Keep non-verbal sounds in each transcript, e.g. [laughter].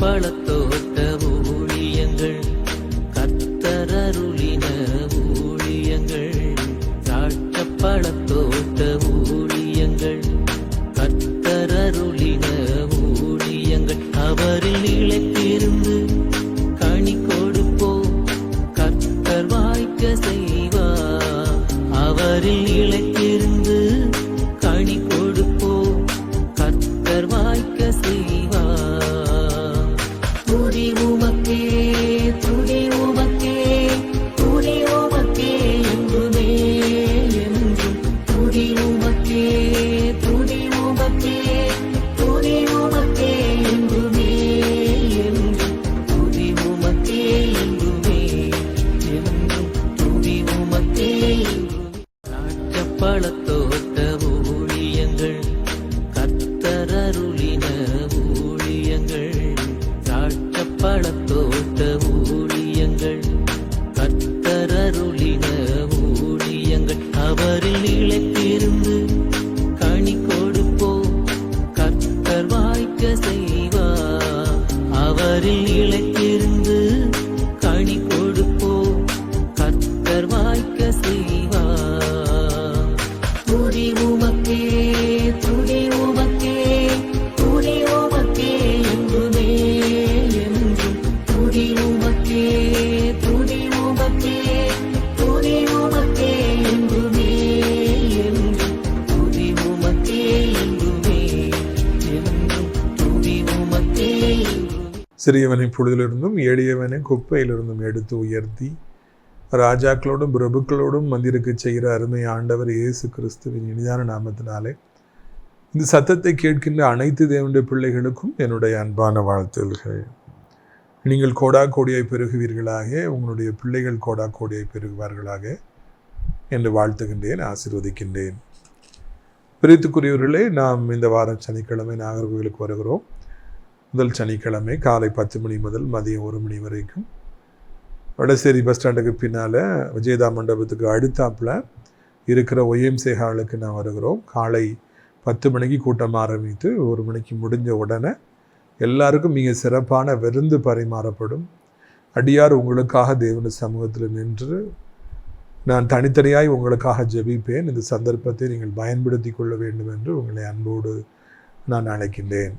பழத்த திராட்சைப்பழத்தோட்ட பொழுதிலிருந்தும் எளியவனை குப்பையிலிருந்தும் எடுத்து உயர்த்தி ராஜாக்களோடும் பிரபுக்களோடும் மந்திருக்கு செய்கிற அருமை ஆண்டவர் இயேசு கிறிஸ்துவின் இனிதான நாமத்தினாலே இந்த சத்தத்தை கேட்கின்ற அனைத்து தேவனுடைய பிள்ளைகளுக்கும் என்னுடைய அன்பான வாழ்த்துகள் நீங்கள் கோடா கோடியை பெருகுவீர்களாக உங்களுடைய பிள்ளைகள் கோடா கோடியை பெருகுவார்களாக என்று வாழ்த்துகின்றேன் ஆசீர்வதிக்கின்றேன். பிரித்துக்குரியவர்களே நாம் இந்த வாரம் சனிக்கிழமை நாகர்கோவிலுக்கு வருகிறோம். முதல் சனிக்கிழமை காலை பத்து மணி முதல் மதியம் ஒரு மணி வரைக்கும். வடசேரி பஸ் ஸ்டாண்டுக்கு பின்னால் விஜயதா மண்டபத்துக்கு அடுத்தாப்புல இருக்கிற ஒய்எம்சே ஹாலுக்கு நான் வருகிறோம். காலை பத்து மணிக்கு கூட்டம் ஆரம்பித்து ஒரு மணிக்கு முடிஞ்ச உடனே எல்லாருக்கும் மிக சிறப்பான விருந்து பரிமாறப்படும். அடியார் உங்களுக்காக தேவன சமூகத்தில் நின்று நான் தனித்தனியாய் உங்களுக்காக ஜெபிப்பேன். இந்த சந்தர்ப்பத்தை நீங்கள் பயன்படுத்தி கொள்ள வேண்டும் என்று உங்களை அன்போடு நான் அழைக்கின்றேன்.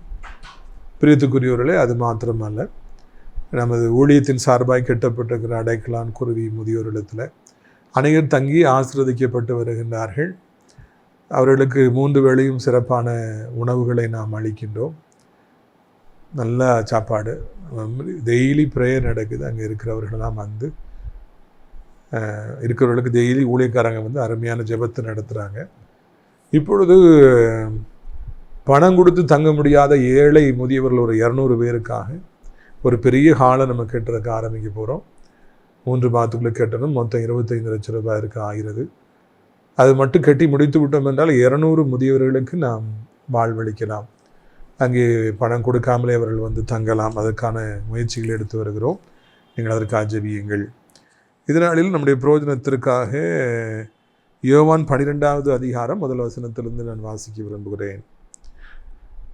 பிரியத்துக்குரியவர்களே அது மாத்திரமல்ல. நமது ஊழியத்தின் சார்பாய் கட்டப்பட்டிருக்கிற அடைக்கலான் குருவி முதியோர் இல்லத்தில் அனைவர் தங்கி ஆசிர்வதிக்கப்பட்டு வருகின்றார்கள். அவர்களுக்கு மூன்று வேளையும் சிறப்பான உணவுகளை நாம் அளிக்கின்றோம். நல்ல சாப்பாடு. டெய்லி ப்ரேயர் நடக்குது. அங்கே இருக்கிறவர்களெல்லாம் வந்து இருக்கிறவர்களுக்கு டெய்லி ஊழியக்காரங்க வந்து அருமையான ஜெபத்தை நடத்துகிறாங்க இப்பொழுது பணம் கொடுத்து தங்க முடியாத ஏழை முதியவர்கள் ஒரு இரநூறு பேருக்காக ஒரு பெரிய ஹாலை நம்ம கட்டுறதுக்கு ஆரம்பிக்க போகிறோம் மூன்று மாதத்துக்குள்ளே கட்டணும். மொத்தம் இருபத்தைந்து லட்சம் ரூபாய் இருக்க ஆகிறது. அது மட்டும் கட்டி முடித்து விட்டோம் என்றால் இரநூறு முதியவர்களுக்கு நாம் வாழ்வளிக்கலாம் அங்கே பணம் கொடுக்காமலே அவர்கள் வந்து தங்கலாம். அதற்கான முயற்சிகள் எடுத்து வருகிறோம். நீங்கள் அதற்கு ஆஜபியுங்கள் இதனாலில் நம்முடைய பிரயோஜனத்திற்காக யோவான் பனிரெண்டாவது அதிகாரம் முதல் வசனத்திலிருந்து நான் வாசிக்க விரும்புகிறேன்.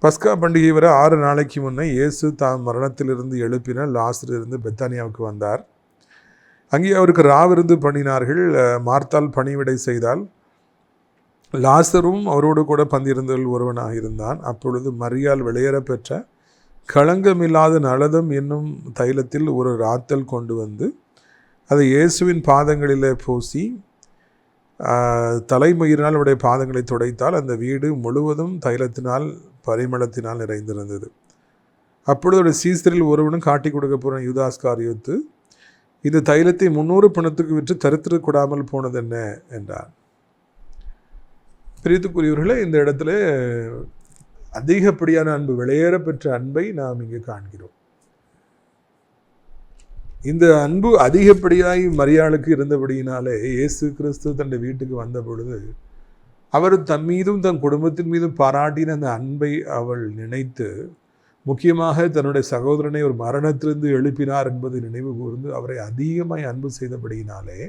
பஸ்கா பண்டிகை வர ஆறு நாளைக்கு முன்னே இயேசு தான் மரணத்திலிருந்து எழுப்பின லாஸ்டிலிருந்து பெத்தானியாவுக்கு வந்தார். அங்கே அவருக்கு ராவிருந்து பண்ணினார்கள். மார்த்தால் பணிவிடை செய்தால் லாசரும் அவரோடு கூட பந்திருந்தவர்கள் ஒருவனாக இருந்தான் அப்பொழுது மரியால் வெளியேற பெற்ற களங்கமில்லாத நலதம் என்னும் தைலத்தில் ஒரு ராத்தல் கொண்டு வந்து அதை இயேசுவின் பாதங்களிலே பூசி தலைமயிரினால் அவருடைய பாதங்களை துடைத்தால் அந்த வீடு முழுவதும் தைலத்தினால் பரிமளத்தினால் நிறைந்திருந்தது. அப்பொழுது அவருடைய சீசரில் ஒருவனும் காட்டி கொடுக்க போன யுதாஸ்கார் யுத்து இந்த தைலத்தை முன்னூறு பணத்துக்கு விற்று தரித்திர கூடாமல் போனது என்ன? என்றார். பிரித்துக்குரியவர்களே இந்த இடத்துல அதிகப்படியான அன்பு வெளியேற பெற்ற அன்பை நாம் இங்கே காண்கிறோம். இந்த அன்பு அதிகப்படியாய் மரியாளுக்கு இருந்தபடியினாலே இயேசு கிறிஸ்து தன்னுடைய வீட்டுக்கு வந்த பொழுது அவர் தன் மீதும் தன் குடும்பத்தின் மீதும் பாராட்டின அந்த அன்பை அவள் நினைத்து முக்கியமாக தன்னுடைய சகோதரனை ஒரு மரணத்திலிருந்து எழுப்பினார் என்பதை நினைவு கூர்ந்து அவரை அதிகமாய் அன்பு செய்தபடியினாலே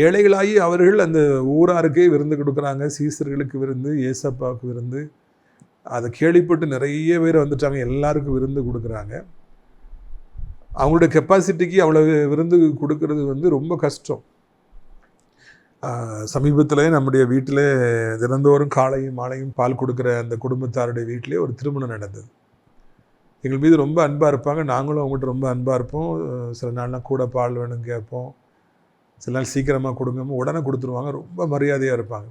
ஏழைகளாகி அவர்கள் அந்த ஊராருக்கே விருந்து கொடுக்குறாங்க சீசர்களுக்கு விருந்து ஏசப்பாவுக்கு விருந்து. அதை கேள்விப்பட்டு நிறைய பேர் வந்துட்டாங்க எல்லாருக்கும் விருந்து கொடுக்குறாங்க. அவங்களோட கெப்பாசிட்டிக்கு அவ்வளவு விருந்து கொடுக்கறது வந்து ரொம்ப கஷ்டம். சமீபத்தில் நம்முடைய வீட்டில் தினந்தோறும் காலையும் மாலையும் பால் கொடுக்குற அந்த குடும்பத்தாருடைய வீட்டிலே ஒரு திருமணம் நடந்தது. எங்கள் மீது ரொம்ப அன்பாக இருப்பாங்க. நாங்களும் அவங்ககிட்ட ரொம்ப அன்பாக இருப்போம். சில நாள்லாம் கூட பால் வேணும் கேட்போம். சில நாள் சீக்கிரமாக கொடுங்க உடனே கொடுத்துருவாங்க. ரொம்ப மரியாதையாக இருப்பாங்க.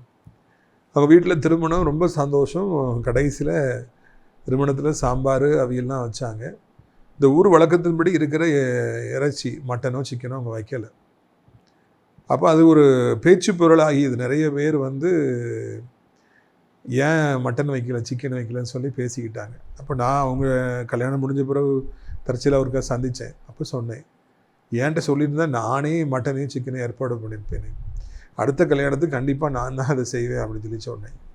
அவங்க வீட்டில் திருமணம் ரொம்ப சந்தோஷம். கடைசியில் திருமணத்தில் சாம்பார் அவியெல்லாம் வச்சாங்க. இந்த ஊர் வழக்கத்தின்படி இருக்கிற எ- இறைச்சி மட்டனோ சிக்கனோ அவங்க வைக்கலை. அப்போ அது ஒரு பேச்சு பொருளாகியது நிறைய பேர் வந்து ஏன் மட்டன் வைக்கல சிக்கன் வைக்கலன்னு சொல்லி பேசிக்கிட்டாங்க. அப்போ நான் அவங்க கல்யாணம் முடிஞ்ச பிறகு தற்செயலாக ஒருக்கா சந்தித்தேன் அப்போ சொன்னேன் ஏன்ட்ட சொல்லியிருந்தேன் நானே மட்டனையும் சிக்கனையும் ஏற்பாடு பண்ணியிருப்பேன். அடுத்த கல்யாணத்துக்கு கண்டிப்பாக நான் தான் அதை செய்வேன் அப்படின்னு சொல்லி சொன்னேன்.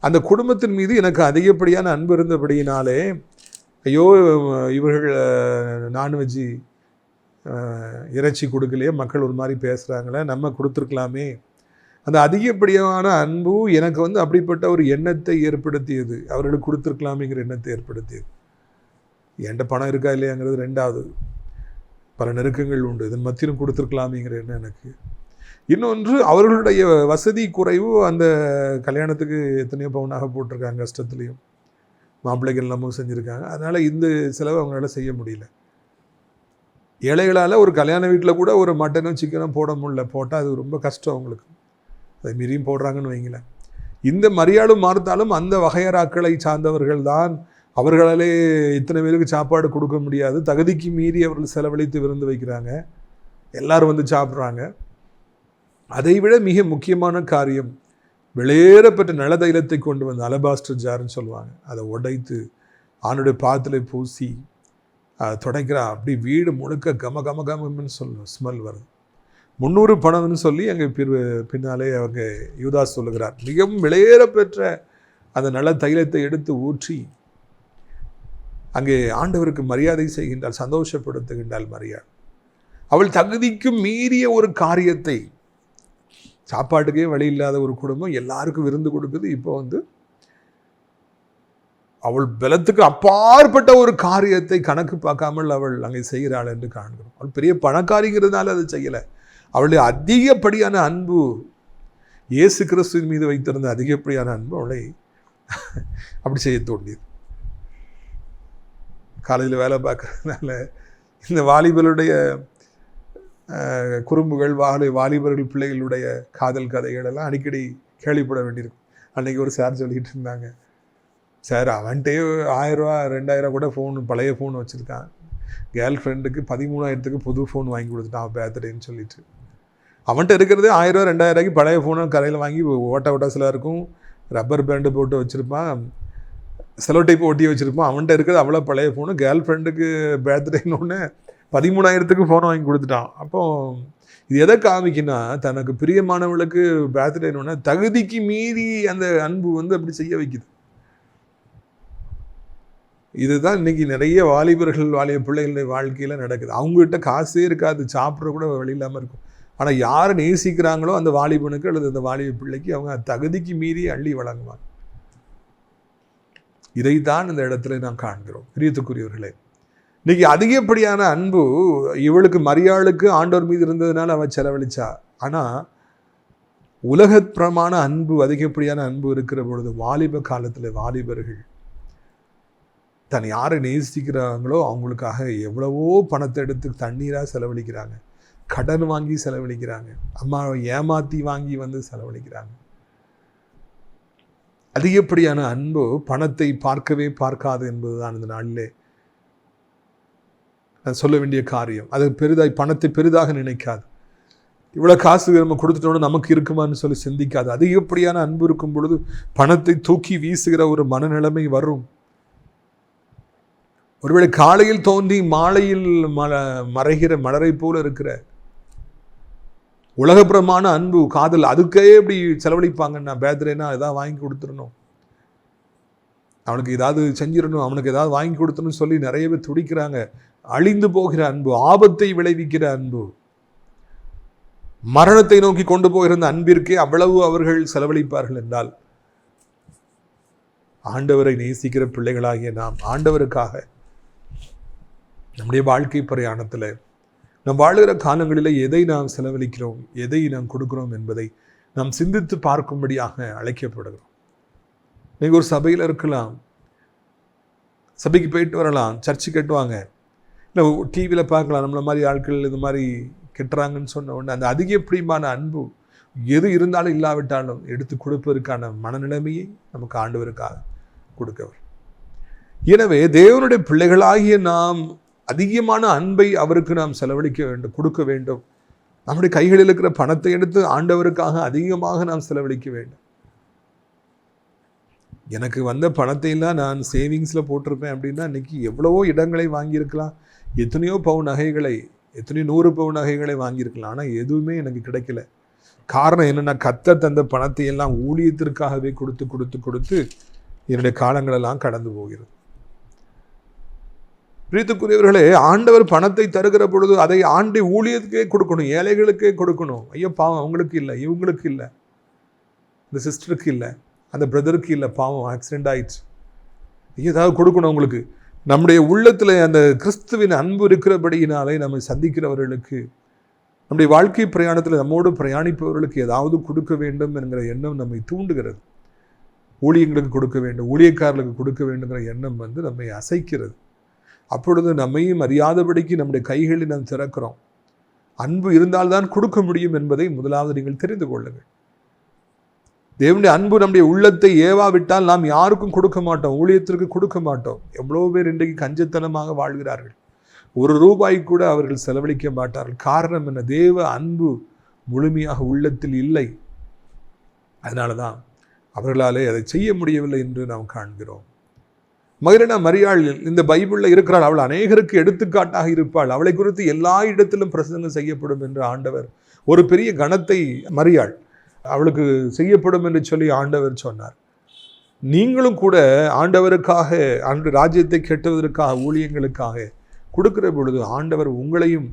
அந்த குடும்பத்தின் மீது எனக்கு அதிகப்படியான அன்பு இருந்தபடியினாலே ஐயோ இவர்கள் நான்வெஜ்ஜி இறைச்சி கொடுக்கலையே மக்கள் ஒரு மாதிரி பேசுகிறாங்களே நம்ம கொடுத்துருக்கலாமே. அந்த அதிகப்படியான அன்பு எனக்கு வந்து அப்படிப்பட்ட ஒரு எண்ணத்தை ஏற்படுத்தியது. அவர்களுக்கு கொடுத்துருக்கலாமேங்கிற எண்ணத்தை ஏற்படுத்தியது. என்கிட்ட பணம் இருக்கா இல்லையாங்கிறது ரெண்டாவது. பல நெருக்கங்கள் உண்டு. இதன் மத்தியிலும் கொடுத்துருக்கலாமேங்கிற எண்ணம் எனக்கு. இன்னொன்று அவர்களுடைய வசதி குறைவு அந்த கல்யாணத்துக்கு எத்தனையோ பவுனாக போட்டிருக்காங்க கஷ்டத்துலேயும். மாப்பிள்ளைகள் எல்லாமும் செஞ்சுருக்காங்க. அதனால் இந்த செலவு அவங்களால செய்ய முடியல. ஏழைகளால் ஒரு கல்யாண வீட்டில் கூட ஒரு மட்டனும் சிக்கனும் போட முடியல. போட்டால் அது ரொம்ப கஷ்டம் அவங்களுக்கு. அதை மீறியும் போடுறாங்கன்னு வைங்களேன். இந்த மரியாளும் மாறுத்தாலும் அந்த வகையறாக்களை சார்ந்தவர்கள் தான் அவர்களாலே இத்தனை பேருக்கு சாப்பாடு கொடுக்க முடியாது. தகுதிக்கு மீறி அவர்கள் செலவழித்து விருந்து வைக்கிறாங்க. எல்லாரும் வந்து சாப்பிட்றாங்க. அதைவிட மிக முக்கியமான காரியம் வெளியேறப்பட்ட நலதைலத்தை கொண்டு வந்த அலபாஸ்டர் ஜார்னு சொல்லுவாங்க. அதை உடைத்து ஆணுடைய பாத்தில் பூசி அதை துடைக்கிறா. அப்படி வீடு முழுக்க கம கம கமன்னு சொல்லணும் ஸ்மெல் வருது. முந்நூறு பணம்னு சொல்லி அங்கே பின் பின்னாலே அவங்க யூதாஸ் சொல்லுகிறார். மிகவும் விலையேற பெற்ற அந்த நல்ல தைலத்தை எடுத்து ஊற்றி அங்கே ஆண்டவருக்கு மரியாதை செய்கின்றாள் சந்தோஷப்படுத்துகின்றாள் மரியாதை அவள் தகுதிக்கு மீறிய ஒரு காரியத்தை சாப்பாட்டுக்கே வழி இல்லாத ஒரு குடும்பம் எல்லாருக்கும் விருந்து கொடுக்குது இப்போ வந்து அவள் பலத்துக்கு அப்பாற்பட்ட ஒரு காரியத்தை கணக்கு பார்க்காமல் அவள் அங்கே செய்கிறாள் என்று காண்கிறோம். அவள் பெரிய பணக்காரிங்கிறதுனால அதை செய்யலை. அவளுடைய அதிகப்படியான அன்பு இயேசு கிறிஸ்துவின் மீது வைத்திருந்த அதிகப்படியான அன்பு அவளை அப்படி செய்ய தோண்டியது காலையில் வேலை பார்க்கறதுனால இந்த வாலிபலுடைய குறும்புகள் வாலி வாலிபர்கள் பிள்ளைகளுடைய காதல் கதைகள் எல்லாம் அடிக்கடி கேள்விப்பட வேண்டியிருக்கும். அன்றைக்கி ஒரு சார் சொல்லிகிட்டு இருந்தாங்க. சார் அவன்கிட்டே ஆயிரரூவா ரெண்டாயிரம் கூட ஃபோன் பழைய ஃபோன் வச்சுருக்கான். கேர்ள் ஃப்ரெண்டுக்கு பதிமூணாயிரத்துக்கு புது ஃபோன் வாங்கி கொடுத்துட்டான் அவன் பேர்த்டேன்னு சொல்லிட்டு. அவன்கிட்ட இருக்கிறதே ஆயிரரூவா ரெண்டாயிரரூவாய்க்கு பழைய ஃபோனை கடையில் வாங்கி ஓட்ட ஓட்ட இருக்கும். ரப்பர் பேண்டு போட்டு வச்சுருப்பான். செலோ டைப் ஒட்டி வச்சுருப்பான். அவன்கிட்ட இருக்கிறது அவ்வளோ பழைய ஃபோனு கேர்ள் ஃப்ரெண்டுக்கு பேர்த்டேன்னு பதிமூணாயிரத்துக்கு ஃபோன் வாங்கி கொடுத்துட்டான். அப்போ இது எதை காமிக்குன்னா தனக்கு பிரியமானவளுக்கு பேர்த்டேன்னு தகுதிக்கு மீறி அந்த அன்பு வந்து அப்படி செய்ய வைக்குது. இதுதான் இன்னைக்கு நிறைய வாலிபர்கள் வாலிய பிள்ளைகளுடைய வாழ்க்கையில் நடக்குது. அவங்ககிட்ட காசே இருக்காது சாப்பிட்ற கூட வழி இல்லாமல் இருக்கும். ஆனால் யாரை நேசிக்கிறாங்களோ அந்த வாலிபனுக்கு அல்லது அந்த வாலிப பிள்ளைக்கு அவங்க தகுதிக்கு மீறி அள்ளி வழங்குவாங்க. இதைத்தான் இந்த இடத்துல நாம் காண்கிறோம். பிரியத்துக்குரியவர்களே இன்னைக்கு அதிகப்படியான அன்பு இவளுக்கு மரியாளுக்கு ஆண்டோர் மீது இருந்ததுனால அவள் செலவழிச்சா. ஆனால் உலகப்பிரமான அன்பு அதிகப்படியான அன்பு இருக்கிற பொழுது வாலிப காலத்தில் வாலிபர்கள் தன் யாரை நேசிக்கிறாங்களோ அவங்களுக்காக எவ்வளவோ பணத்தை எடுத்து தண்ணீராக செலவழிக்கிறாங்க. கடன் வாங்கி செலவழிக்கிறாங்க. அம்மாவை ஏமாத்தி வாங்கி வந்து செலவழிக்கிறாங்க. அதிகப்படியான அன்பு பணத்தை பார்க்கவே பார்க்காது என்பதுதான் இந்த நாளிலே. சொல்ல வேண்டிய காரியம். அது பெரிதாய் பணத்தை பெரிதாக நினைக்காது. இவ்வளோ காசு நம்ம கொடுத்துட்டோம்னா நமக்கு இருக்குமான்னு சொல்லி சிந்திக்காது. அதிகப்படியான அன்பு இருக்கும் பொழுது பணத்தை தூக்கி வீசுகிற ஒரு மனநிலைமை வரும். ஒருவேளை காலையில் தோன்றி மாலையில் மல மறைகிற மலரை போல இருக்கிற உலகப்புறமான அன்பு காதல் அதுக்கே இப்படி செலவழிப்பாங்கன்னா பேத்ரேனா ஏதாவது வாங்கி கொடுத்துடணும். அவனுக்கு ஏதாவது செஞ்சிடணும் அவனுக்கு ஏதாவது வாங்கி கொடுத்தணும்னு சொல்லி நிறைய பேர் துடிக்கிறாங்க. அழிந்து போகிற அன்பு ஆபத்தை விளைவிக்கிற அன்பு. மரணத்தை நோக்கி கொண்டு போகிற அந்த அன்பிற்கே அவ்வளவு அவர்கள் செலவழிப்பார்கள் என்றால் ஆண்டவரை நேசிக்கிற பிள்ளைகளாகிய நாம் ஆண்டவருக்காக நம்முடைய வாழ்க்கை பிரயாணத்தில் நம் வாழுகிற காலங்களில் எதை நாம் செலவழிக்கிறோம் எதை நாம் கொடுக்கிறோம் என்பதை நாம் சிந்தித்து பார்க்கும்படியாக அழைக்கப்படுகிறோம். நீங்கள் ஒரு சபையில் இருக்கலாம் சபைக்கு போயிட்டு வரலாம் சர்ச்சு கட்டுவாங்க இல்லை டிவியில் பார்க்கலாம். நம்மள மாதிரி ஆட்கள் இது மாதிரி கெட்டுறாங்கன்னு சொன்ன உடனே அந்த அதிகப்பிரியமான அன்பு எது இருந்தாலும் இல்லாவிட்டாலும் எடுத்து கொடுப்பதற்கான மனநிலைமையை நமக்கு ஆண்டவருக்காக கொடுக்கவர். எனவே தேவனுடைய பிள்ளைகளாகிய நாம் அதிகமான அன்பை அவருக்கு நாம் செலவழிக்க வேண்டும் கொடுக்க வேண்டும். நம்முடைய கைகளில் இருக்கிற பணத்தை எடுத்து ஆண்டவருக்காக அதிகமாக நாம் செலவழிக்க வேண்டும். எனக்கு வந்த பணத்தை எல்லாம் நான் சேவிங்ஸில் போட்டிருப்பேன் அப்படின்னா இன்னைக்கு எவ்வளவோ இடங்களை வாங்கியிருக்கலாம். எத்தனையோ பவுன் நகைகளை எத்தனையோ நூறு பவு நகைகளை வாங்கியிருக்கலாம். ஆனால் எதுவுமே எனக்கு கிடைக்கல. காரணம் என்னென்னா கத்த தந்த பணத்தை எல்லாம் ஊழியத்திற்காகவே கொடுத்து கொடுத்து கொடுத்து என்னுடைய காலங்களெல்லாம் கடந்து போகிறது. பிரீத்துக்குரியவர்களே ஆண்டவர் பணத்தை தருகிற பொழுது அதை ஆண்டி ஊழியத்துக்கே கொடுக்கணும் ஏழைகளுக்கே கொடுக்கணும். ஐயோ பாவம் அவங்களுக்கு இல்லை இவங்களுக்கு இல்லை. இந்த சிஸ்டருக்கு இல்லை. அந்த பிரதருக்கு இல்லை பாவம் ஆக்சிடென்ட் ஆயிடுச்சு. ஏதாவது கொடுக்கணும் உங்களுக்கு. நம்முடைய உள்ளத்தில் அந்த கிறிஸ்துவின் அன்பு இருக்கிறபடியினாலே நம்ம சந்திக்கிறவர்களுக்கு நம்முடைய வாழ்க்கை பிரயாணத்தில் நம்மோடு பிரயாணிப்பவர்களுக்கு ஏதாவது கொடுக்க வேண்டும் என்கிற எண்ணம் நம்மை தூண்டுகிறது. ஊழியங்களுக்கு கொடுக்க வேண்டும் ஊழியக்காரர்களுக்கு கொடுக்க வேண்டுங்கிற எண்ணம் வந்து நம்மை அசைக்கிறது. அப்பொழுது நம்மையும் அறியாதபடிக்கு நம்முடைய கைகளை நாம் திறக்கிறோம். அன்பு இருந்தால்தான் கொடுக்க முடியும் என்பதை முதலாவது நீங்கள் தெரிந்து கொள்ளுங்கள். தேவனுடைய அன்பு நம்முடைய உள்ளத்தை ஏவாவிட்டால் நாம் யாருக்கும் கொடுக்க மாட்டோம் ஊழியத்திற்கு கொடுக்க மாட்டோம். எவ்வளோ பேர் இன்றைக்கு கஞ்சத்தனமாக வாழ்கிறார்கள். ஒரு ரூபாய் கூட அவர்கள் செலவழிக்க மாட்டார்கள். காரணம் என்ன? தேவ அன்பு முழுமையாக உள்ளத்தில் இல்லை. அதனால தான் அவர்களாலே அதை செய்ய முடியவில்லை என்று நாம் காண்கிறோம். மகிழனா மரியாள் இந்த பைபிளில் இருக்கிறாள். அவள் அநேகருக்கு எடுத்துக்காட்டாக இருப்பாள். அவளை குறித்து எல்லா இடத்திலும் பிரசங்கம் செய்யப்படும் என்று ஆண்டவர் ஒரு பெரிய கணத்தை மரியாள் அவளுக்கு செய்யப்படும் என்று சொல்லி ஆண்டவர் சொன்னார். நீங்களும் கூட ஆண்டவருக்காக ஆண்டு ராஜ்யத்தை கெட்டுவதற்காக ஊழியங்களுக்காக கொடுக்கிற பொழுது ஆண்டவர் உங்களையும்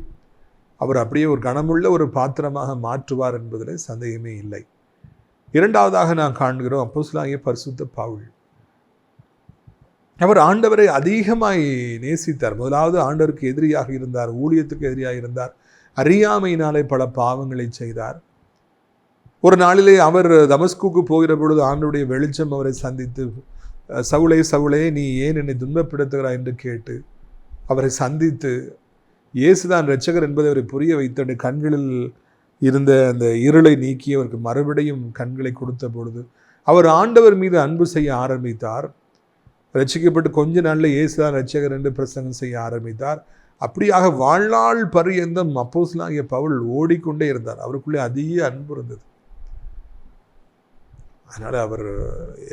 அவர் அப்படியே ஒரு கனமுள்ள ஒரு பாத்திரமாக மாற்றுவார் என்பதில் சந்தேகமே இல்லை. இரண்டாவதாக நான் காண்கிறோம் அப்போஸ்லாகிய பரிசுத்த பவுல். அவர் ஆண்டவரை அதிகமாய் நேசித்தார். முதலாவது ஆண்டவருக்கு எதிரியாக இருந்தார் ஊழியத்துக்கு எதிரியாக இருந்தார். அறியாமையினாலே பல பாவங்களை செய்தார். ஒரு நாளிலே அவர் தமஸ்குக்கு போகிற பொழுது ஆண்டுடைய வெளிச்சம் அவரை சந்தித்து சவுளே சவுளே நீ ஏன் என்னை துன்பப்படுத்துகிறாய்? என்று கேட்டு அவரை சந்தித்து இயேசுதான் ரட்சகர் என்பதை அவரை புரிய வைத்த கண்களில் இருந்த அந்த இருளை நீக்கி அவருக்கு மறுபடியும் கண்களை கொடுத்த பொழுது அவர் ஆண்டவர் மீது அன்பு செய்ய ஆரம்பித்தார். ரட்சிக்கப்பட்டு கொஞ்ச நாளில் இயேசுதான் ரட்சகர் என்று பிரசங்கம் செய்ய ஆரம்பித்தார். அப்படியாக வாழ்நாள் பரியந்தம் அப்போஸ்லாகிய பவுல் ஓடிக்கொண்டே இருந்தார். அவருக்குள்ளே அதிக அன்பு இருந்தது. அதனால் அவர்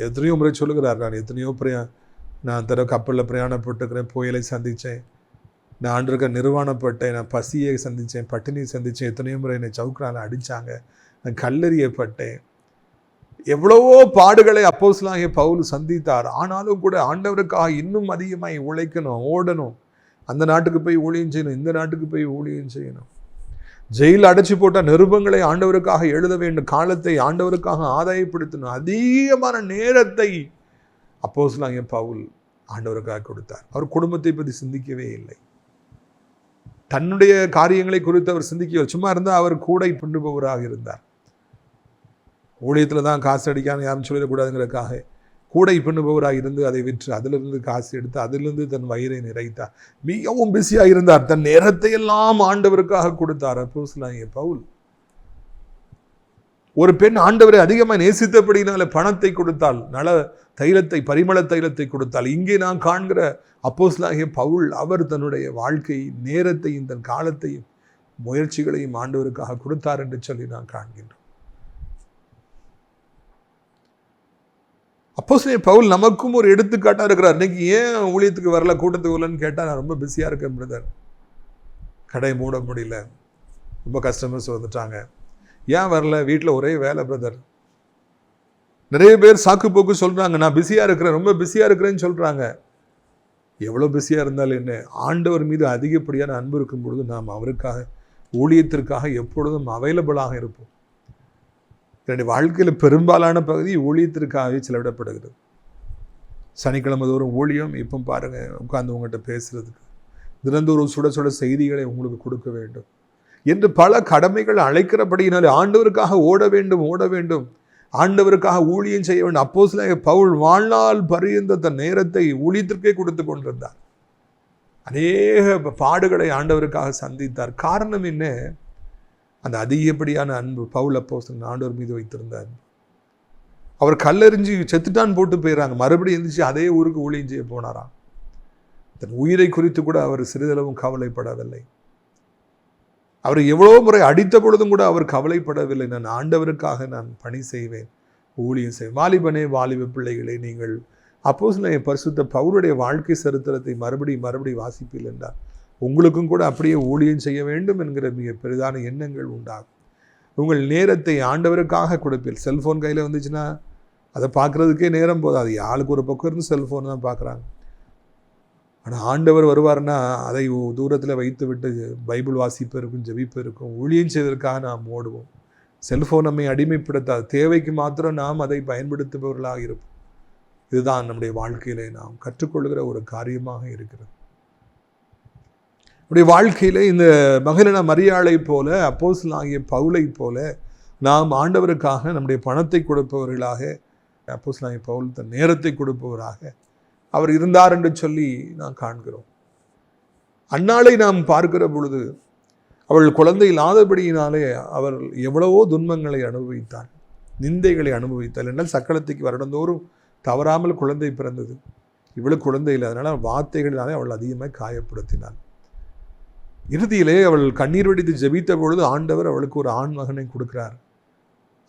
எத்தனையோ முறை சொல்லுகிறார் நான் எத்தனையோ பிரயா நான் தர கப்பலில் பிரயாணப்பட்டுருக்கிறேன் புயலை சந்தித்தேன். நான் ஆண்டிருக்க நிர்வாணப்பட்டேன் நான் பசியை சந்தித்தேன் பட்டினியை சந்தித்தேன் எத்தனையோ முறை என்னை சவுக்கரால் அடித்தாங்க நான் கல்லறியப்பட்டேன் எவ்வளவோ பாடுகளை அப்போஸ்லாகிய பவுல் சந்தித்தார். ஆனாலும் கூட ஆண்டவருக்காக இன்னும் அதிகமாக உழைக்கணும் ஓடணும். அந்த நாட்டுக்கு போய் ஊழியம் செய்யணும் இந்த நாட்டுக்கு போய் ஊழியம் செய்யணும். ஜெயில் அடைச்சி போட்ட நிருபங்களை ஆண்டவருக்காக எழுத வேண்டும் காலத்தை ஆண்டவருக்காக ஆதாயப்படுத்தணும் அதிகமான நேரத்தை அப்போஸ்லாகிய பவுல் ஆண்டவருக்காக கொடுத்தார். அவர் குடும்பத்தை பற்றி சிந்திக்கவே இல்லை. தன்னுடைய காரியங்களை குறித்து அவர் சிந்திக்க சும்மா இருந்தால் அவர் கூடை பின்னுபவராக இருந்தார். ஊழியத்தில் தான் காசு அடிக்காமல் யாரும் சொல்லிடக்கூடாதுங்கிறதுக்காக கூடை பின்னுபவராக இருந்து அதை விற்று அதிலிருந்து காசு எடுத்து அதிலிருந்து தன் வயிறை நிறைத்தார். மிகவும் பிஸியாக இருந்தார். தன் நேரத்தை எல்லாம் ஆண்டவருக்காக கொடுத்தார். அப்போஸ்லாங்க பவுல். ஒரு பெண் ஆண்டவரை அதிகமாக நேசித்தபடினால பணத்தை கொடுத்தால் நல தைலத்தை பரிமள தைலத்தை கொடுத்தால் இங்கே நான் காண்கிற அப்போஸ்லாகிய பவுல் அவர் தன்னுடைய வாழ்க்கை நேரத்தையும் தன் காலத்தையும் முயற்சிகளையும் ஆண்டவருக்காக கொடுத்தார் என்று சொல்லி நான் காண்கின்றோம். அப்போ பவுல் நமக்கும் ஒரு எடுத்துக்காட்டாக இருக்கிறார். இன்னைக்கு ஏன் ஊழியத்துக்கு வரல கூட்டத்துக்கு வரலன்னு கேட்டால் நான் ரொம்ப பிஸியாக இருக்கேன் பிரதர் கடை மூட முடியல. ரொம்ப கஸ்டமர்ஸ் வந்துட்டாங்க. ஏன் வரல? வீட்டில் ஒரே வேலை பிரதர் நிறைய பேர் சாக்கு போக்கு சொல்கிறாங்க நான் பிஸியாக இருக்கிறேன் ரொம்ப பிஸியாக இருக்கிறேன்னு சொல்கிறாங்க எவ்வளோ பிஸியாக இருந்தாலும் என்ன? ஆண்டவர் மீது அதிகப்படியான அன்பு இருக்கும் பொழுது நாம் அவருக்காக ஊழியத்திற்காக எப்பொழுதும் அவைலபிளாக இருப்போம். என்னுடைய வாழ்க்கையில் பெரும்பாலான பகுதி ஊழியத்திற்காகவே செலவிடப்படுகிறது. சனிக்கிழமை தோறும் ஊழியம் இப்போ பாருங்கள் உட்காந்து உங்கள்கிட்ட பேசுகிறதுக்கு தினந்தோறும் சுட சுட செய்திகளை உங்களுக்கு கொடுக்க வேண்டும். என்று பல கடமைகள் அழைக்கிறபடியினாலே ஆண்டவருக்காக ஓட வேண்டும் ஓட வேண்டும். ஆண்டவருக்காக ஊழியம் செய்ய வேண்டும். அப்போ சில பவுல் வாழ்நாள் பரியந்த தன் நேரத்தை ஊழியத்திற்கே கொடுத்து கொண்டிருந்தார். அநேக பாடுகளை ஆண்டவருக்காக சந்தித்தார். காரணம் என்ன? அந்த அதிகப்படியான அன்பு பவுல் அப்போ ஆண்டோர் மீது வைத்திருந்தார் அவர் கல்லெறிஞ்சு செத்துட்டான் போட்டு போயிடறாங்க மறுபடியும் எந்திரிச்சு அதே ஊருக்கு ஊழியம் செய்ய போனாராம். தன் உயிரை குறித்து கூட அவர் சிறிதளவும் கவலைப்படவில்லை. அவர் எவ்வளோ முறை அடித்த பொழுதும் கூட அவர் கவலைப்படவில்லை. நான் ஆண்டவருக்காக நான் பணி செய்வேன் ஊழியம் செய்வேன். வாலிபனே வாலிப பிள்ளைகளை நீங்கள் அப்போ சில பரிசுத்த பவுருடைய வாழ்க்கை சரித்திரத்தை மறுபடியும் மறுபடியும் வாசிப்பீர்கள் என்றார். உங்களுக்கும் கூட அப்படியே ஊழியம் செய்ய வேண்டும் என்கிற மிக பெரிதான எண்ணங்கள் உண்டாகும். உங்கள் நேரத்தை ஆண்டவருக்காக கொடுப்பீர்கள் செல்ஃபோன் கையில் வந்துச்சுன்னா அதை பார்க்குறதுக்கே நேரம் போதாது. ஆளுக்கு ஒரு பக்கம் இருந்து செல்ஃபோன் தான் பார்க்குறாங்க. ஆனால் ஆண்டவர் வருவார்னா அதை தூரத்தில் வைத்து விட்டு பைபிள் வாசிப்பு இருக்கும் ஜெபிப்பு இருக்கும் ஊழியம் செய்வதற்காக நாம் ஓடுவோம். செல்ஃபோன் நம்மை அடிமைப்படுத்தாது. தேவைக்கு மாத்திரம் நாம் அதை பயன்படுத்துபவர்களாக இருப்போம். இதுதான் நம்முடைய வாழ்க்கையிலே நாம் கற்றுக்கொள்கிற ஒரு காரியமாக இருக்கிறது. நம்முடைய வாழ்க்கையில் இந்த மகளின மரியாளை போல அப்போஸ்தலன் ஆகிய பவுலை போல நாம் ஆண்டவருக்காக நம்முடைய பணத்தை கொடுப்பவர்களாக அப்போஸ்தலன் ஆகிய பவுல் தன் நேரத்தை கொடுப்பவராக அவர் இருந்தார் என்று சொல்லி நாம் காண்கிறோம். அன்னாளை நாம் பார்க்கிற பொழுது அவள் குழந்தை இல்லாதபடியினாலே அவர் எவ்வளவோ துன்பங்களை அனுபவித்தார் நிந்தைகளை அனுபவித்தாள். என்றால் சக்களத்துக்கு வருடந்தோறும் தவறாமல் குழந்தை பிறந்தது. இவளுக்கு குழந்தை இல்லை அதனால் வார்த்தைகளினாலே அவள் அதிகமாக காயப்படுத்தினாள். இறுதியிலே அவள் கண்ணீர் வடித்து ஜெபித்த பொழுது ஆண்டவர் அவளுக்கு ஒரு ஆண் மகனை கொடுக்கிறார்.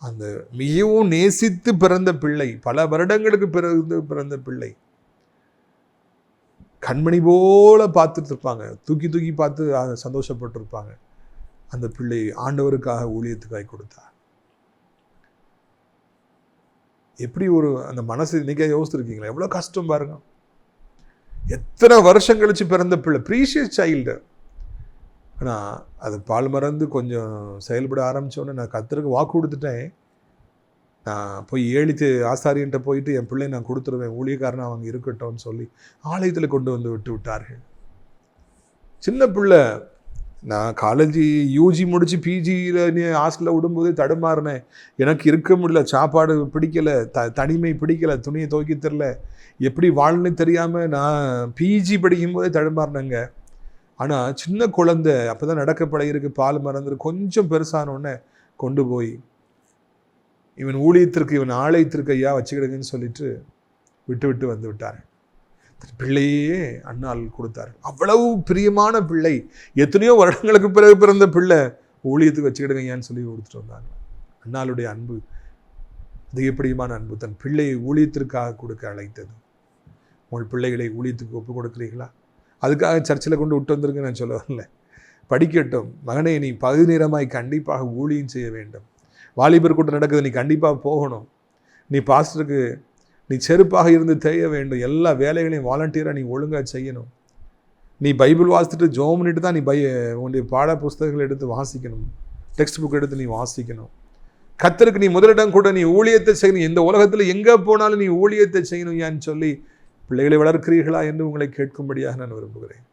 அந்த மிகவும் நேசித்து பிறந்த பிள்ளை பல வருடங்களுக்கு பிறந்து பிறந்த பிள்ளை. கண்மணி போல பார்த்துட்டு இருப்பாங்க தூக்கி தூக்கி பார்த்து சந்தோஷப்பட்டிருப்பாங்க. அந்த பிள்ளை ஆண்டவருக்காக ஊழியத்துக்காய் கொடுத்தார். எப்படி ஒரு அந்த மனசு இன்னைக்கே யோசிச்சிருக்கீங்களா எவ்வளோ கஷ்டம் பாருங்க. எத்தனை வருஷம் கழிச்சு பிறந்த பிள்ளை. ப்ரீஷியஸ் சைல்டு ஆனால் அது பால் மறந்து கொஞ்சம் செயல்பட ஆரம்பித்தோடனே நான் கத்தருக்கு வாக்கு கொடுத்துட்டேன். நான் போய் ஏழித்து ஆசாரியன்ட்ட போயிட்டு என் பிள்ளை நான் கொடுத்துருவேன் ஊழியக்காரனாக அவங்க இருக்கட்டும்னு சொல்லி ஆலயத்தில் கொண்டு வந்து விட்டு விட்டார்கள். சின்ன பிள்ளை நான் காலேஜ் யூஜி முடித்து பிஜியில் நீ ஹாஸ்டலில் விடும்போதே தடுமாறினேன். எனக்கு இருக்க முடியல சாப்பாடு பிடிக்கலை த தனிமை பிடிக்கலை துணியை துவைக்க தெரில எப்படி வாழ்னு தெரியாமல் நான் பிஜி படிக்கும்போதே தடுமாறினேங்க. ஆனால் சின்ன குழந்தை அப்போ தான் நடக்க பழகிருக்கு பால் மறந்துரு கொஞ்சம் பெருசானோடனே கொண்டு போய் இவன் ஊழியத்திற்கு இவன் ஆலயத்திற்கு ஐயா வச்சுக்கிடுங்கன்னு சொல்லிட்டு விட்டு விட்டு வந்து விட்டார். தன் பிள்ளையே அண்ணால் கொடுத்தார். அவ்வளவு பிரியமான பிள்ளை. எத்தனையோ வருடங்களுக்கு பிறகு பிறந்த பிள்ளை. ஊழியத்துக்கு வச்சுக்கிடுங்க ஐயான்னு சொல்லி கொடுத்துட்டு வந்தாங்க. அண்ணாளுடைய அன்பு அதிகப்படியமான அன்பு. தன் பிள்ளையை ஊழியத்திற்காக கொடுக்க அழைத்தது. உங்கள் பிள்ளைகளை ஊழியத்துக்கு ஒப்பு கொடுக்குறீங்களா அதுக்காக சர்ச்சில் கொண்டு விட்டு வந்திருக்க நான் சொல்ல வரல படிக்கட்டும். மகனே நீ பகுதி நேரமாய் கண்டிப்பாக ஊழியம் செய்ய வேண்டும். வாலிபர் கூட்டம் நடக்குது நீ கண்டிப்பாக போகணும். நீ பாஸ்டருக்கு நீ செருப்பாக இருந்து தேய வேண்டும். எல்லா வேலைகளையும் வாலண்டியராக நீ ஒழுங்காக செய்யணும். நீ பைபிள் வாசித்துட்டு ஜோம் பண்ணிட்டு தான் நீ பை உன்னுடைய பாட புஸ்தகங்கள் எடுத்து வாசிக்கணும். டெக்ஸ்ட் புக் எடுத்து நீ வாசிக்கணும். கத்தருக்கு நீ முதலிடம் கூட. நீ ஊழியத்தை செய்யணும். இந்த உலகத்தில் எங்கே போனாலும் நீ ஊழியத்தை செய்யணும் ஏன்னு சொல்லி பிள்ளைகளை வளர்க்கிறீர்களா என்று உங்களை கேட்கும்படியாக நான் விரும்புகிறேன்.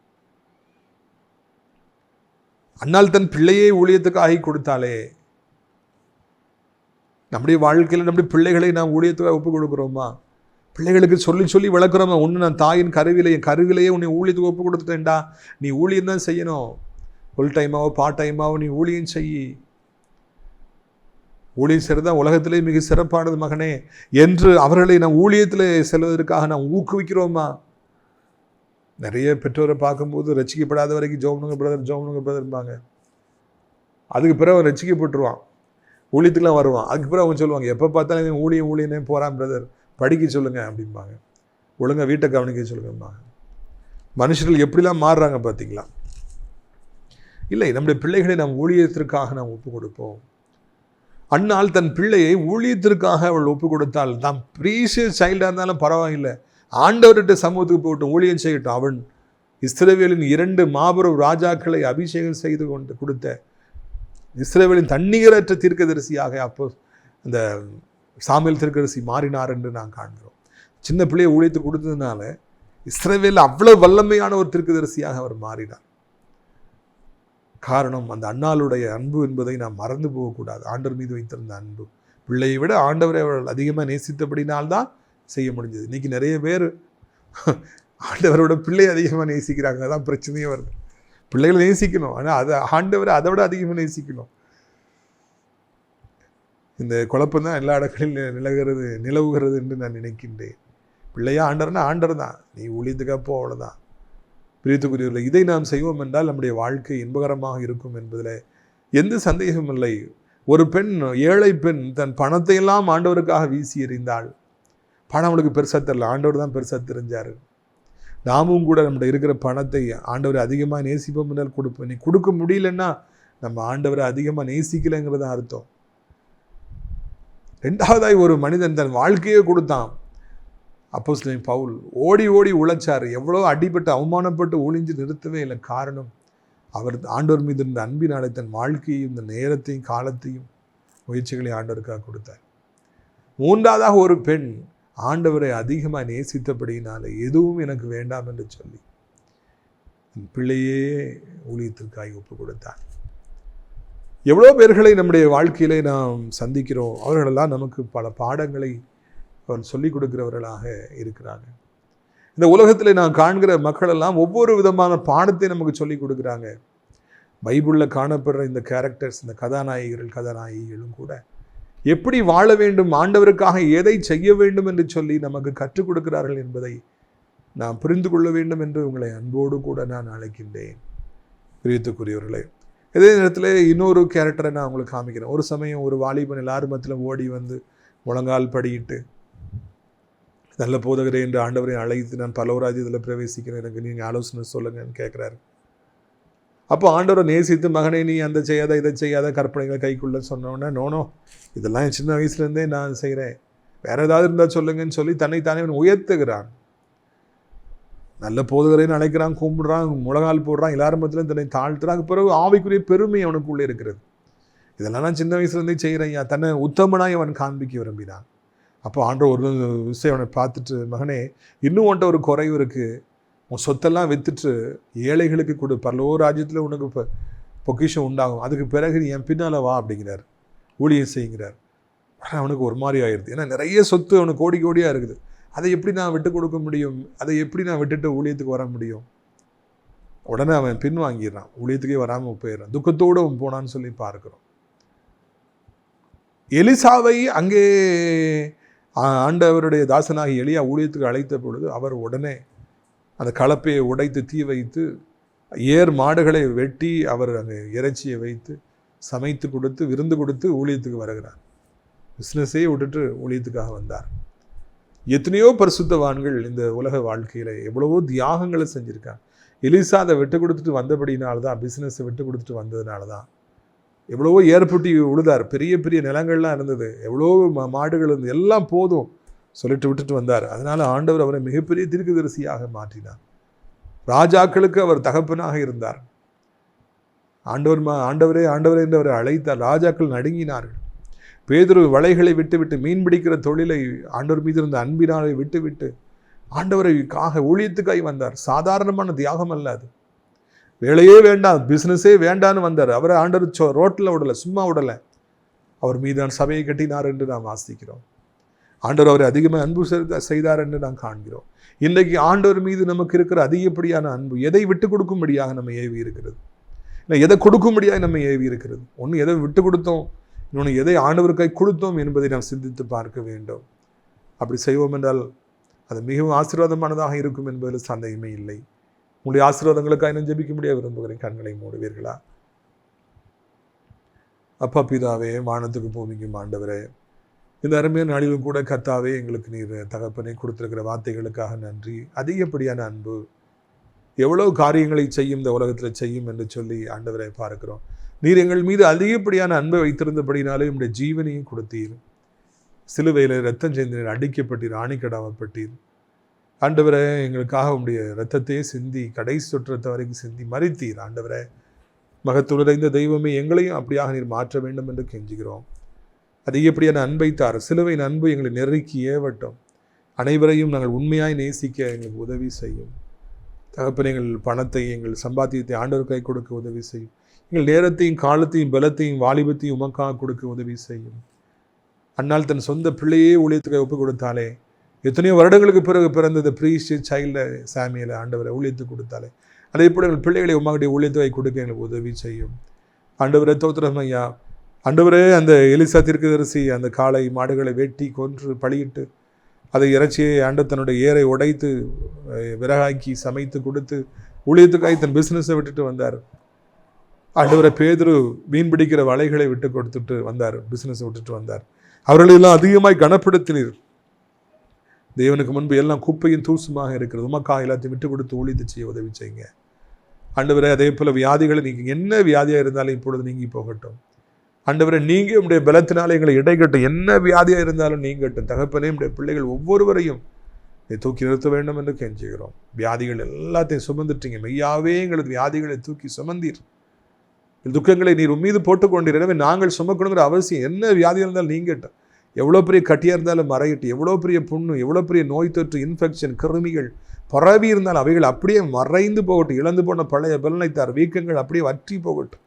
அன்னால் தன் பிள்ளையை ஊழியத்துக்கு ஆகி கொடுத்தாலே நம்முடைய வாழ்க்கையில் நம்முடைய பிள்ளைகளை நாம் ஊழியத்துக்காக ஒப்பு கொடுக்குறோமா? பிள்ளைகளுக்கு சொல்லி சொல்லி வளர்க்குறோமா? ஒன்று நான் தாயின் கருவிலே என் கருவிலேயே உன்னை ஊழியத்துக்கு ஒப்பு கொடுத்துட்டேன்டா. நீ ஊழியம் தான் செய்யணும் ஃபுல் டைமாவோ பார்ட் டைமாவோ நீ ஊழியம் செய். ஊழியம் செய்கிறது தான் உலகத்திலே மிக சிறப்பானது மகனே. என்று அவர்களை நம் ஊழியத்தில் செல்வதற்காக நாம் ஊக்குவிக்கிறோமா? நிறைய பெற்றோரை பார்க்கும்போது ரசிக்கப்படாத வரைக்கும் ஜோம்னுங்க பிரதர் ஜோம்னுங்க பிரதர்பாங்க அதுக்கு பிறகு அவன் ரசிக்கப்பட்டுருவான். ஊழியத்துக்குலாம் வருவான். அதுக்கு பிறகு அவங்க சொல்லுவாங்க எப்போ பார்த்தாலும் இவன் ஊழியம் ஊழியனே போகிறான் பிரதர் படிக்க சொல்லுங்க அப்படிம்பாங்க. ஒழுங்கா வீட்டை கவனிக்க சொல்லுங்கம்பாங்க. மனுஷர்கள் எப்படிலாம் மாறுறாங்க பார்த்தீங்களா? இல்லை நம்முடைய பிள்ளைகளை நாம் ஊழியத்திற்காக நாம் ஒப்பு கொடுப்போம் அண்ணால் தன் பிள்ளையை ஊழியத்திற்காக அவள் ஒப்பு கொடுத்தால் நாம் ப்ரீஷியஸ் சைல்டாக இருந்தாலும் பரவாயில்லை. ஆண்டவர்கிட்ட சமூகத்துக்கு போகட்டும் ஊழியம் செய்யட்டும். அவன் இஸ்ரேவேலின் இரண்டு மாபெரும் ராஜாக்களை அபிஷேகம் செய்து கொண்டு கொடுத்த இஸ்ரேவேலின் தண்ணீரற்ற தீர்க்கதரிசியாக அப்போ அந்த சாமியல் தீர்க்கதரிசி மாறினார் என்று நாம் காண்கிறோம். சின்ன பிள்ளையை ஊழியத்துக்கு கொடுத்ததுனால இஸ்ரவேல் அவ்வளோ வல்லமையான ஒரு தீர்க்கதரிசியாக அவர் மாறினார். காரணம் அந்த அண்ணாளுடைய அன்பு என்பதை நாம் மறந்து போகக்கூடாது. ஆண்டவர் மீது வைத்திருந்த அன்பு. பிள்ளையை விட ஆண்டவரை அவர்கள் அதிகமாக நேசித்தபடினால்தான் செய்ய முடிஞ்சது. இன்னைக்கு நிறைய பேர் [laughs] ஆண்டவரோட பிள்ளை அதிகமாக நேசிக்கிறாங்க. அதான் பிரச்சனையே வருது. பிள்ளைகளை நேசிக்கணும். ஆனால் அதை ஆண்டவரை அதை விட அதிகமாக நேசிக்கணும். இந்த குழப்பம் தான் எல்லா இடங்களிலும் நிலவுகிறது நிலவுகிறது என்று நான் நினைக்கின்றேன். பிள்ளையா ஆண்டர்னா ஆண்டர் தான் நீ ஊழியத்துக்கப்போ அவ்வளோதான் பிரித்துக்குரியவர்களை இதை நாம் செய்வோம் என்றால் நம்முடைய வாழ்க்கை இன்பகரமாக இருக்கும் என்பதில் எந்த சந்தேகமும் இல்லை. ஒரு பெண் ஏழை பெண் தன் பணத்தை எல்லாம் ஆண்டவருக்காக வீசி எறிந்தாள். பணம் அவளுக்கு பெருசாக தெரியல. ஆண்டவர் தான் பெருசாக தெரிஞ்சார். நாமும் கூட நம்முடைய இருக்கிற பணத்தை ஆண்டவர் அதிகமாக நேசிப்போம் என்றால் கொடுப்போம். நீ கொடுக்க முடியலன்னா நம்ம ஆண்டவரை அதிகமாக நேசிக்கலைங்கிறது அர்த்தம். ரெண்டாவதாய் ஒரு மனிதன் தன் வாழ்க்கையே கொடுத்தான். அப்போஸ்தலன் பவுல் ஓடி ஓடி உழைச்சார். எவ்வளோ அடிபட்டு அவமானப்பட்டு ஒளிஞ்சு நிறுத்தவே இல்லை. காரணம் அவர் ஆண்டோர் மீது இருந்த அன்பினாலே தன் வாழ்க்கையும் இந்த நேரத்தையும் காலத்தையும் முயற்சிகளை ஆண்டவருக்காக கொடுத்தார். மூன்றாவதாக ஒரு பெண் ஆண்டவரை அதிகமாக நேசித்தபடியினால் எதுவும் எனக்கு வேண்டாம் என்று சொல்லி என் பிள்ளையே ஊழியத்திற்காக ஒப்பு கொடுத்தார். எவ்வளோ பேர்களை நம்முடைய வாழ்க்கையிலே நாம் சந்திக்கிறோம். அவர்களெல்லாம் நமக்கு பல பாடங்களை அவர் சொல்லிக் கொடுக்கிறவர்களாக இருக்கிறாங்க. இந்த உலகத்தில் நான் காண்கிற மக்கள் எல்லாம் ஒவ்வொரு விதமான பாடத்தை நமக்கு சொல்லிக் கொடுக்குறாங்க. பைபிளில் காணப்படுற இந்த கேரக்டர்ஸ் இந்த கதாநாயகர்கள் கதாநாயகிகளும் கூட எப்படி வாழ வேண்டும் ஆண்டவருக்காக எதை செய்ய வேண்டும் என்று சொல்லி நமக்கு கற்றுக் கொடுக்கிறார்கள் என்பதை நாம் புரிந்து கொள்ள வேண்டும் என்று உங்களை அன்போடு கூட நான் அழைக்கின்றேன். பிரியத்துக்குரியவர்களே இதே நேரத்தில் இன்னொரு கேரக்டரை நான் உங்களுக்கு காமிக்கிறேன். ஒரு சமயம் ஒரு வாலிபன் எல்லாரும் மத்தியிலும் ஓடி வந்து முழங்கால் படியிட்டு நல்ல போதகரே என்று ஆண்டவரை அழைத்து நான் பலவராஜ் இதில் பிரவேசிக்கிறேன் எனக்கு நீங்கள் ஆலோசனை சொல்லுங்கன்னு கேட்குறாரு. அப்போ ஆண்டவரை நேசித்து மகனை நீ அந்த செய்யாத இதை செய்யாத கற்பனைகளை கைக்குள்ள சொன்னோன்னே நோனோ இதெல்லாம் என் சின்ன வயசுலேருந்தே நான் செய்கிறேன். வேறு ஏதாவது இருந்தால் சொல்லுங்கன்னு சொல்லி தன்னைத்தானே அவன் உயர்த்துகிறான். நல்ல போதகரைன்னு அழைக்கிறான் கும்பிடுறான் முழங்கால் போடுறான் எல்லாரும் தன்னை தாழ்த்துறான். பிறகு ஆவிக்குரிய பெருமை அவனுக்குள்ளே இருக்கிறது. இதெல்லாம் நான் சின்ன வயசுலேருந்தே செய்கிறேன் தன்னை உத்தமனாய் அவன் காண்பிக்க விரும்பினான். அப்போ ஆண்டவர் ஒரு விஷயம் பார்த்துட்டு மகனே இன்னும் உன்ட்ட ஒரு குறைவு இருக்குது உன் சொத்தெல்லாம் விற்றுட்டு ஏழைகளுக்கு கொடு. பரலோ ராஜ்யத்தில் உனக்கு இப்போ பொக்கிஷம் உண்டாகும். அதுக்கு பிறகு நீ என் பின்னால் வா அப்படிங்கிறார். ஊழியம் செய்கிறார். ஆனால் அவனுக்கு ஒரு மாதிரி ஆயிடுது. ஏன்னா நிறைய சொத்து அவனுக்கு கோடி கோடியாக இருக்குது. அதை எப்படி நான் விட்டு கொடுக்க முடியும்? அதை எப்படி நான் விட்டுட்டு ஊழியத்துக்கு வர முடியும்? உடனே அவன் பின் வாங்கிடுறான். ஊழியத்துக்கே வராமல் போயிடுறான். துக்கத்தோடு அவன் போனான்னு சொல்லி பார்க்குறோம். எலிசாவை அங்கே ஆண்டவருடைய தாசனாகி எளியா ஊழியத்துக்கு அழைத்த பொழுது அவர் உடனே அந்த கலப்பையை உடைத்து தீ வைத்து ஏர் மாடுகளை வெட்டி அவர் அங்கே இறைச்சியை வைத்து சமைத்து கொடுத்து விருந்து கொடுத்து ஊழியத்துக்கு வருகிறார். பிஸ்னஸையே விட்டுட்டு ஊழியத்துக்காக வந்தார். எத்தனையோ பரிசுத்தவான்கள் இந்த உலக வாழ்க்கையில் எவ்வளவோ தியாகங்களை செஞ்சுருக்காங்க. எலிசா அதை விட்டு கொடுத்துட்டு வந்தபடினால தான் பிஸ்னஸை விட்டு கொடுத்துட்டு வந்ததுனால தான் எவ்வளவோ ஏற்பட்டி உழுதார். பெரிய பெரிய நிலங்கள்லாம் இருந்தது. எவ்வளோ மா- மாடுகள் இருந்தது எல்லாம் போதும் சொல்லிட்டு விட்டுட்டு வந்தார். அதனால் ஆண்டவர் அவரை மிகப்பெரிய தீர்க்கதரிசியாக மாற்றினார். ராஜாக்களுக்கு அவர் தகப்பனாக இருந்தார். ஆண்டவர் மா ஆண்டவரே ஆண்டவரே என்று அவரை அழைத்தார். ராஜாக்கள் நடுங்கினார்கள். பேதுரு வலைகளை விட்டுவிட்டு மீன் பிடிக்கிற தொழிலை ஆண்டவர் மீது இருந்த அன்பினாலை விட்டுவிட்டு ஆண்டவரைக்காக ஊழியத்துக்காய் வந்தார். சாதாரணமான தியாகம் அல்ல அது. வேலையே வேண்டாம் பிஸ்னஸே வேண்டான்னு வந்தார். அவரை ஆண்டவர் சோ ரோட்டில் விடலை சும்மா விடலை. அவர் மீதான சபையை கட்டினார் என்று நாம் வாசிக்கிறோம் ஆண்டவர் அவரை அதிகமாக அன்பு செய்தார் என்று நாம் காண்கிறோம். இன்றைக்கு ஆண்டவர் மீது நமக்கு இருக்கிற அதிகப்படியான அன்பு எதை விட்டு கொடுக்கும்படியாக நம்ம ஏவி இருக்கிறது? இல்லை எதை கொடுக்கும்படியாக நம்ம ஏவி இருக்கிறது? ஒன்று எதை விட்டு கொடுத்தோம் இன்னொன்று எதை ஆண்டவருக்காய் கொடுத்தோம் என்பதை நாம் சிந்தித்து பார்க்க வேண்டும். அப்படி செய்வோம் என்றால் அது மிகவும் ஆசீர்வாதமானதாக இருக்கும் என்பதில் சந்தேகமே இல்லை. உங்களுடைய ஆசீர்வாதங்களுக்காக இன்னும் ஜெபிக்க முடிய விரும்புகிறேன். கண்களை மூடுவீர்களா? அப்பா பிதாவே வானத்துக்கு பூமிக்கும் ஆண்டவரே இந்த அருமையான நாளிலும் கூட கத்தாவே எங்களுக்கு நீர் தகப்பனை கொடுத்துருக்கிற வார்த்தைகளுக்காக நன்றி. அதிகப்படியான அன்பு. எவ்வளவு காரியங்களை செய்யும் இந்த உலகத்தில் செய்யும் என்று சொல்லி ஆண்டவரை பார்க்கிறோம். நீர் எங்கள் மீது அதிகப்படியான அன்பை வைத்திருந்தபடினாலே உங்களுடைய ஜீவனையும் கொடுத்தீர். சிலுவையில் ரத்தம் செய்தீர் அடிக்கப்பட்டீர் ஆணிக்கடாமப்பட்டீர் ஆண்டவரே எங்களுக்காக உடைய ரத்தத்தையே சிந்தி கடைசி சுற்றத்தை வரைக்கும் சிந்தி மறித்தீர் ஆண்டவரே மகத்துறைந்த தெய்வமே எங்களையும் அப்படியாக நீர் மாற்ற வேண்டும் என்று கெஞ்சுகிறோம். அதிகப்படியான அன்பை தார் சிலுவையின் அன்பு எங்களை நெருக்கி ஏவட்டும். அனைவரையும் நாங்கள் உண்மையாய் நேசிக்க எங்களுக்கு உதவி செய்யும். தகப்பன் எங்கள் பணத்தை எங்கள் சம்பாத்தியத்தை ஆண்டவர் கை கொடுக்க உதவி செய்யும். எங்கள் நேரத்தையும் காலத்தையும் பலத்தையும் வாலிபத்தையும் உமக்காக கொடுக்க உதவி செய்யும். அன்னால் தன் சொந்த பிள்ளையே ஊழியத்துக்கு ஒப்புக் கொடுத்தாலே எத்தனையோ வருடங்களுக்கு பிறகு பிறந்த இந்த ப்ரீஸ்ட் சைல்டு சாமியில் ஆண்டவரை ஊழியத்து கொடுத்தாலே. அதே போல எங்கள் பிள்ளைகளை உமாவுடைய ஊழியத்தை கொடுக்க எங்களுக்கு உதவி செய்யும். ஆண்டவரே தோத்திரம் ஐயா. ஆண்டவரே அந்த எலிசா தீர்க்கதரிசி அந்த காளை மாடுகளை வெட்டி கொன்று பழியிட்டு அதை இறைச்சியை ஆண்டு தன்னுடைய ஏரை உடைத்து விறகாக்கி சமைத்து கொடுத்து ஊழியத்துக்காய் தன் பிஸ்னஸை விட்டுட்டு வந்தார். ஆண்டவரை பேதுரு மீன் பிடிக்கிற வலைகளை விட்டு கொடுத்துட்டு வந்தார் பிஸ்னஸை விட்டுட்டு வந்தார். அவர்களெல்லாம் அதிகமாய் கனப்படுத்தினீர். தேவனுக்கு முன்பு எல்லாம் குப்பையும் தூசுமாக இருக்கிறது. உமக்கா எல்லாத்தையும் விட்டு கொடுத்து ஊழியத்தை செய்ய உதவி செய்யுங்க. ஆண்டவரே அதே போல் வியாதிகளை நீங்கள் என்ன வியாதியாக இருந்தாலும் இப்பொழுது நீங்கி போகட்டும். ஆண்டவரே நீங்கள் உடைய பலத்தினால எங்களை இடைக்கட்டும் என்ன வியாதியாக இருந்தாலும் நீங்கட்டும். தகப்பனே உடைய பிள்ளைகள் ஒவ்வொருவரையும் நீ தூக்கி நிறுத்த வேண்டும் என்று கெஞ்சுகிறோம். வியாதிகள் எல்லாத்தையும் சுமந்துட்டீங்க. மெய்யாவே எங்களது வியாதிகளை தூக்கி சுமந்தீர். துக்கங்களை நீர் உம்மீது போட்டுக்கொண்டீர். எனவே நாங்கள் சுமக்கணுங்கிற அவசியம் என்ன வியாதி இருந்தாலும் நீங்கட்டும். எவ்வளோ பெரிய கட்டியாக இருந்தாலும் மறையட்டும். எவ்வளோ பெரிய புண்ணு எவ்வளோ பெரிய நோய் தொற்று இன்ஃபெக்ஷன் கிருமிகள் பரவி இருந்தாலும் அவைகள் அப்படியே மறைந்து போகட்டும். இழந்து போன பழைய பலனைத்தார் வீக்கங்கள் அப்படியே வற்றி போகட்டும்.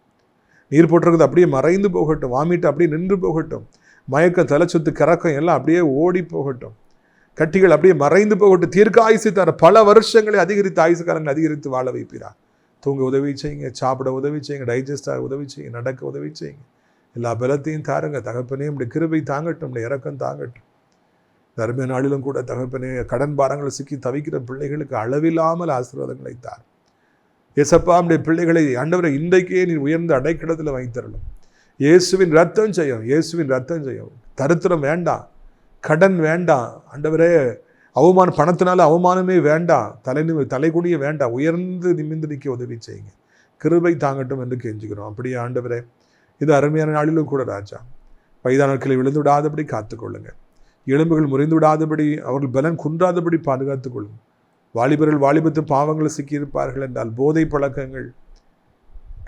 நீர் போட்டிருக்கிறது அப்படியே மறைந்து போகட்டும். வாமிட்டு அப்படியே நின்று போகட்டும். மயக்கம் தலைச்சுத்து கறக்கம் எல்லாம் அப்படியே ஓடி போகட்டும். கட்டிகள் அப்படியே மறைந்து போகட்டும். தீர்க்க ஆயுசு தர பல வருஷங்களை அதிகரித்து ஆயுசு காலங்களை அதிகரித்து வாழ வைப்பீரா. தூங்க உதவி செய்யுங்க சாப்பிட உதவி செய்யுங்க டைஜஸ்ட் ஆக உதவி செய்யுங்க நடக்க உதவி செய்யுங்க. எல்லா பலத்தையும் தாருங்க. தகப்பனே நம்முடைய கிருபை தாங்கட்டும் உடைய இறக்கம் தாங்கட்டும். தர்ம நாளிலும் கூட தகப்பனே கடன் பாரங்களை சிக்கி தவிக்கிற பிள்ளைகளுக்கு அளவில்லாமல் ஆசீர்வாதங்களை தார். எசப்பா நம்முடைய பிள்ளைகளை ஆண்டவரை இன்றைக்கே நீ உயர்ந்த அடைக்கலத்தில் வைத்தரலும் இயேசுவின் ரத்தம் செய்யும் இயேசுவின் ரத்தம் செய்யும் தருத்திரம் வேண்டாம் கடன் வேண்டாம். ஆண்டவரே அவமானம் பணத்தினால அவமானமே வேண்டாம். தலை நிமி- வேண்டாம். உயர்ந்து நிமிந்து நிற்க உதவி செய்யுங்க. கிருபை தாங்கட்டும் என்று கெஞ்சுக்கிறோம் அப்படியே ஆண்டவரே இது அருமையான நாளிலும் கூட ராஜா. வயதானர்களை விழுந்து விடாதபடி காத்துக்கொள்ளுங்க எலும்புகள் முறிந்து விடாதபடி அவர்கள் பலன் குன்றாதபடி பாதுகாத்துக் கொள்ளுங்க வாலிபர்கள் வாலிபத்து பாவங்களை சிக்கியிருப்பார்கள் என்றால் போதை பழக்கங்கள்.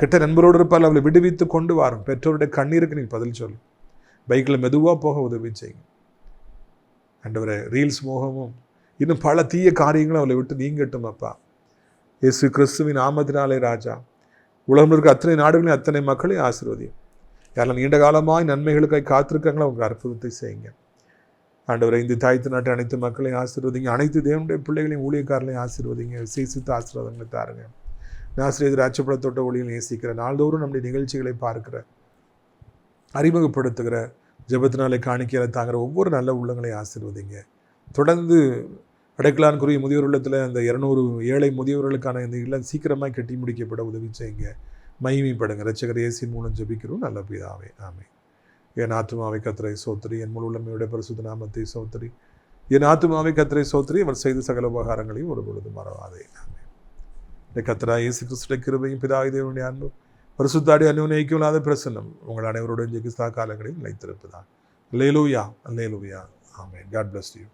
கெட்ட நண்பரோடு இருப்பால் அவளை விடுவித்து கொண்டு வாரும். பெற்றோருடைய கண்ணீருக்கு நீ பதில் சொல். பைக்கில் மெதுவாக போக உதவி செய்யுங்க ஆண்டவரே ரீல்ஸ் மோகமும் இன்னும் பல தீய காரியங்களும் அவளை விட்டு நீங்கட்டும் அப்பா. இயேசு கிறிஸ்துவின் ஆமத்தினாலே ராஜா. உலகம் இருக்க அத்தனை நாடுகளையும் அத்தனை மக்களையும் ஆசீர்வதியும். யாரெல்லாம் நீண்ட காலமாய் நன்மைகளுக்காக காத்திருக்காங்களோ அவங்க அற்புதத்தை செய்யுங்க. ஆண்டவரை இந்த தாய்த்து நாட்டு அனைத்து மக்களையும் ஆசீர்வதிங்க. அனைத்து தேவனுடைய பிள்ளைகளையும் ஊழியக்காரர்களையும் ஆசீர்வதிங்க. விசேஷித்த ஆசீர்வாதங்களை தாருங்க. நாசிரியர் ராட்சப்படத்தோட்ட ஒளியில் நேசிக்கிற நாள்தோறும் நம்முடைய நிகழ்ச்சிகளை பார்க்கிற அறிமுகப்படுத்துகிற ஜபத்தினாலே காணிக்கையில் தாங்கிற ஒவ்வொரு நல்ல உள்ளங்களையும் ஆசீர்வதிங்க. தொடர்ந்து அடைக்கலான்குரிய முதியோர் இல்லத்தில் அந்த இரநூறு ஏழை முதியோர்களுக்கான இந்த இல்லம் சீக்கிரமாக கட்டி முடிக்கப்பட உதவி செய்யுங்க. மகிமைப்படுங்க ரட்சகர் இயேசின் மூலம் ஜபிக்கிறோம். நல்ல பிதாவே. ஆமை என் ஆத்மாவை கத்திரை சோத்திரி. என் முழு உள்ளமையுடைய பரிசுத்த நாமத்தை சோத்திரி. என் ஆத்மாவை கத்திரை சோத்திரி. அவர் செய்த சகல உபகாரங்களையும் ஒரு பொழுது மறவாதே. ஆமே இந்த கத்திரா இயேசு கிறிஸ்துடைய கிருபையும் பிதாவிதேவனுடைய அன்பும் பரிசுத்தாடி அனுநயிக்கும் இல்லாத பிரசன்னம் உங்கள் அனைவருடைய ஜெகிஸ்தா காலங்களில் நிலைத்திருப்பதா. லேலூயா லேலூயா ஆமே காட் பிளஸ் யூ